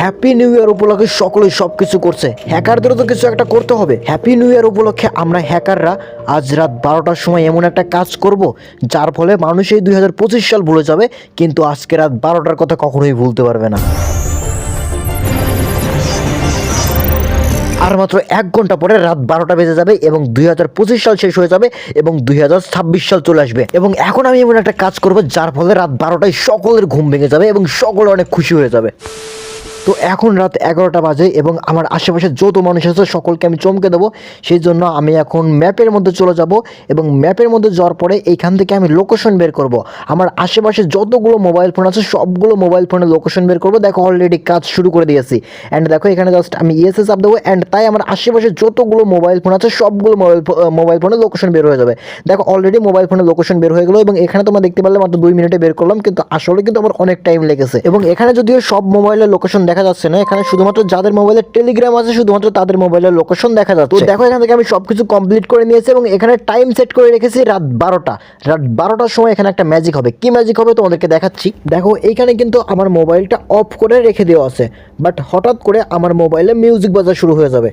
Happy new year উপলক্ষে সকলেই সব কিছু করছে। হ্যাকারদেরও তো কিছু একটা করতে হবে। হ্যাপি নিউ ইয়ার উপলক্ষে আমরা হ্যাকাররা আজ রাত বারোটার সময় এমন একটা কাজ করব, যার ফলে মানুষ এই দুই হাজার পঁচিশ সাল ভুলে যাবে, কিন্তু আজকে রাত বারোটার কথা কখনোই ভুলতে পারবে না। আর মাত্র এক ঘণ্টা পরে রাত বারোটা বেজে যাবে এবং দুই হাজার পঁচিশ সাল শেষ হয়ে যাবে এবং দুই হাজার ছাব্বিশ সাল চলে আসবে। এবং এখন আমি এমন একটা কাজ করব, যার ফলে রাত বারোটায় সকলের ঘুম ভেঙে যাবে এবং সকলে অনেক খুশি হয়ে যাবে। তো এখন রাত এগারোটা বাজে এবং আমার আশেপাশে যত মানুষ আছে সকলকে আমি চমকে দেবো। সেই জন্য আমি এখন ম্যাপের মধ্যে চলে যাব এবং ম্যাপের মধ্যে যাওয়ার পরে এইখান থেকে আমি লোকেশন বের করব। আমার আশেপাশে যতগুলো মোবাইল ফোন আছে সবগুলো মোবাইল ফোনের লোকেশন বের করব। দেখো অলরেডি কাজ শুরু করে দিয়েছি। অ্যান্ড দেখো এখানে জাস্ট আমি ইএসএস আপ দেবো অ্যান্ড তাই আমার আশেপাশে যতগুলো মোবাইল ফোন আছে সবগুলো মোবাইল মোবাইল ফোনের লোকেশন বের হয়ে যাবে। দেখো অলরেডি মোবাইল ফোনের লোকেশন বের হয়ে গেলো এবং এখানে তোমরা দেখতে পারলে মাত্র দুই মিনিটে বের করলাম, কিন্তু আসলে কিন্তু আমার অনেক টাইম লেগেছে। এবং এখানে যদিও সব মোবাইলের লোকেশন দেখা যাচ্ছে না। এখানে শুধুমাত্র যাদের মোবাইলে টেলিগ্রাম আছে শুধুমাত্র তাদের মোবাইলের লোকেশন দেখা যাচ্ছে। তো দেখো এখান থেকে আমি সবকিছু কমপ্লিট করে নিয়েছি এবং এখানে টাইম সেট করে রেখেছি রাত বারোটা। রাত বারোটার সময় এখানে একটা ম্যাজিক হবে। কি ম্যাজিক হবে তোমাদেরকে দেখাচ্ছি। দেখো এইখানে কিন্তু আমার মোবাইলটা অফ করে রেখে দেওয়া আছে। বাট হঠাৎ করে আমার মোবাইলে মিউজিক বাজা শুরু হয়ে যাবে।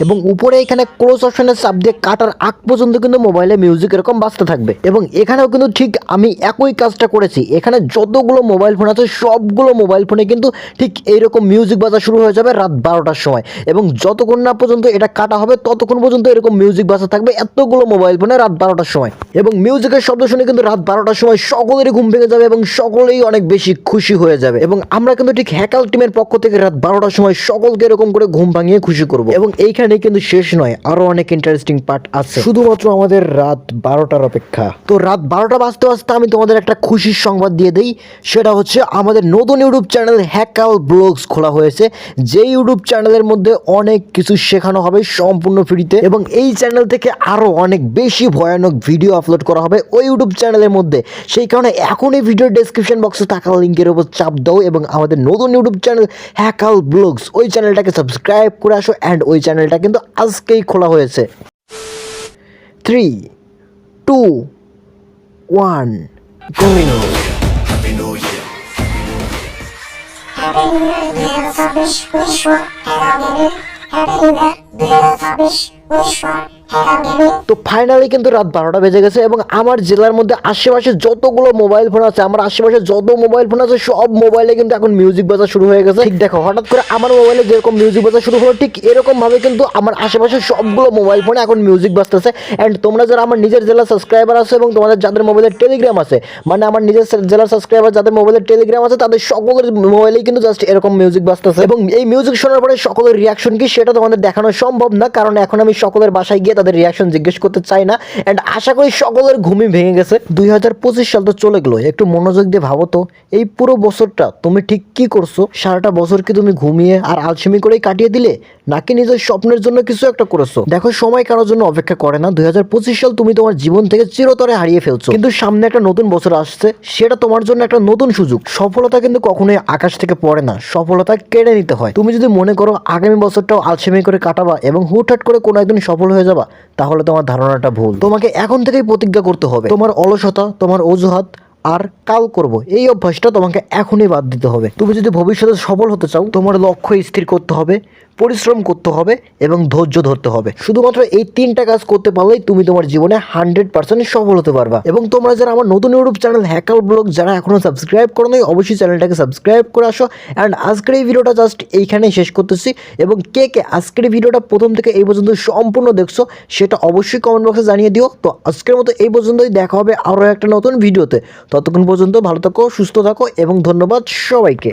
এবং উপরে এখানে ক্লোজ অপশনের চাপ দিয়ে কাটার আগ পর্যন্ত কিন্তু মোবাইলে মিউজিক এরকম বাজতে থাকবে। এবং এখানেও কিন্তু ঠিক আমি একই কাজটা করেছি। এখানে যতগুলো মোবাইল ফোন আছে, সবগুলো মোবাইল ফোনে কিন্তু ঠিক এইরকম মিউজিক বাজা শুরু হয়ে যাবে রাত বারোটার সময়। এবং যতক্ষণ না পর্যন্ত এটা কাটা হবে, ততক্ষণ পর্যন্ত এরকম মিউজিক বাজা থাকবে এতগুলো মোবাইল ফোনে রাত বারোটার সময়। এবং মিউজিকের শব্দ শুনে কিন্তু রাত বারোটার সময় সকলেরই ঘুম ভেঙে যাবে এবং সকলেই অনেক বেশি খুশি হয়ে যাবে। এবং আমরা কিন্তু ঠিক হ্যাকাল টিমের পক্ষ থেকে রাত বারোটার সময় সকলকে এরকম করে ঘুম ভাঙিয়ে খুশি করব। এবং এইখানে কিন্তু শেষ নয়, আরও অনেক ইন্টারেস্টিং পার্ট আছে। শুধুমাত্র আমাদের রাত বারোটার অপেক্ষা। তো রাত বারোটা বাজতে বাজতে আমি তোমাদের একটা খুশির সংবাদ দিয়ে দিই। সেটা হচ্ছে আমাদের নতুন ইউটিউব চ্যানেল হ্যাক হ্যাকাল ব্লগস খোলা হয়েছে। যে ইউটিউব চ্যানেলের মধ্যে অনেক কিছু শেখানো হবে সম্পূর্ণ ফ্রিতে এবং এই চ্যানেল থেকে আরও অনেক বেশি ভয়ানক ভিডিও আপলোড করা হবে ওই ইউটিউব চ্যানেলের মধ্যে। সেই কারণে এখনই ভিডিও ডেসক্রিপশন বক্সে থাকা লিঙ্কের উপর চাপ দাও এবং আমাদের নতুন ইউটিউব চ্যানেল হ্যাক হ্যাকাল ব্লগস ওই চ্যানেলটাকে সাবস্ক্রাইব করে আসো অ্যান্ড ওই চ্যানেলটা এটা কিন্তু আজকেই খোলা হয়েছে three two one go Happy New Year 2024 Happy New Year 2024 তো ফাইনালি কিন্তু রাত বারোটা বেজে গেছে এবং আমার জেলার মধ্যে আশেপাশে যতগুলো মোবাইল ফোন আছে, আমার আশেপাশে যত মোবাইল ফোন আছে, সব মোবাইলে কিন্তু এখন মিউজিক বাজা শুরু হয়ে গেছে। ঠিক, দেখো, হঠাৎ করে আমার মোবাইলে যেরকম মিউজিক বাজা শুরু হলো, ঠিক এরকম ভাবে কিন্তু আমার আশেপাশে সবগুলো মোবাইল ফোনে এখন মিউজিক বাজতেছে। অ্যান্ড তোমরা যারা আমার নিজের জেলার সাবস্ক্রাইবার আছে এবং তোমাদের যাদের মোবাইলে টেলিগ্রাম আছে মানে আমার নিজের জেলার সাবস্ক্রাইবার যাদের মোবাইলে টেলিগ্রাম আছে, তাদের সকলের মোবাইলেই কিন্তু জাস্ট এরকম মিউজিক বাজতেছে। এবং এই মিউজিক শোনার পরে সকলের রিয়াকশন কি সেটা তোমাদের দেখানো সম্ভব না, কারণ এখন আমি সকলের বাসায় গিয়ে তাদের রিয়াকশন জিজ্ঞেস করতে চাই না। অ্যান্ড আশা করি সকলের ঘুমই ভেঙে গেছে। দুই হাজার পঁচিশ সাল তো চলে গেলো, একটু মনোযোগ দিয়ে ভাবো তো, এই পুরো বছরটা তুমি ঠিক কি করছ? সারাটা বছর কি তুমি ঘুমিয়ে আর আলসেমি করেই কাটিয়ে দিলে? নাকি নিজের স্বপ্নের জন্য কিছু একটা করেছ? দেখো, সময় কারোর জন্য অপেক্ষা করে না। দুই সাল তুমি তোমার জীবন থেকে চিরতরে হারিয়ে ফেলছো। কিন্তু সামনে একটা নতুন বছর আসছে, সেটা তোমার জন্য একটা নতুন সুযোগ। সফলতা কিন্তু কখনোই আকাশ থেকে পড়ে না। সফলতা কেড়ে নিতে হয়। তুমি যদি মনে করো, আগামী বছরটাও আলসেমি করে কাটাবা এবং হুটহাট করে কোনো একদিন সফল হয়ে যাবা তাহলে তোমার ধারণাটা ভুল। তোমাকে এখন থেকেই প্রতিজ্ঞা করতে হবে। তোমার অলসতা, তোমার অজুহাত আর কাল করব। এই অভ্যাসটা তোমাকে এখনই বাদ দিতে হবে। তুমি যদি ভবিষ্যতে সফল হতে চাও, তোমার লক্ষ্য স্থির করতে হবে। পরিশ্রম করতে হবে এবং ধৈর্য ধরতে হবে। শুধুমাত্র এই তিনটা কাজ করতে পারলেই তুমি তোমার জীবনে হান্ড্রেড পার্সেন্ট সফল হতে পারবা। এবং তোমরা যারা আমার নতুন ইউটিউব চ্যানেল হ্যাকাল ব্লগ যারা এখনও সাবস্ক্রাইব করো নাই, অবশ্যই চ্যানেলটাকে সাবস্ক্রাইব করে আসো। অ্যান্ড আজকের এই ভিডিওটা জাস্ট এইখানেই শেষ করতেছি। এবং কে কে আজকের ভিডিওটা প্রথম থেকে এই পর্যন্ত সম্পূর্ণ দেখছ, সেটা অবশ্যই কমেন্ট বক্সে জানিয়ে দিও। তো আজকের মতো এই পর্যন্তই, দেখা হবে আরও একটা নতুন ভিডিওতে। ততক্ষণ পর্যন্ত ভালো থাকো, সুস্থ থাকো এবং ধন্যবাদ সবাইকে।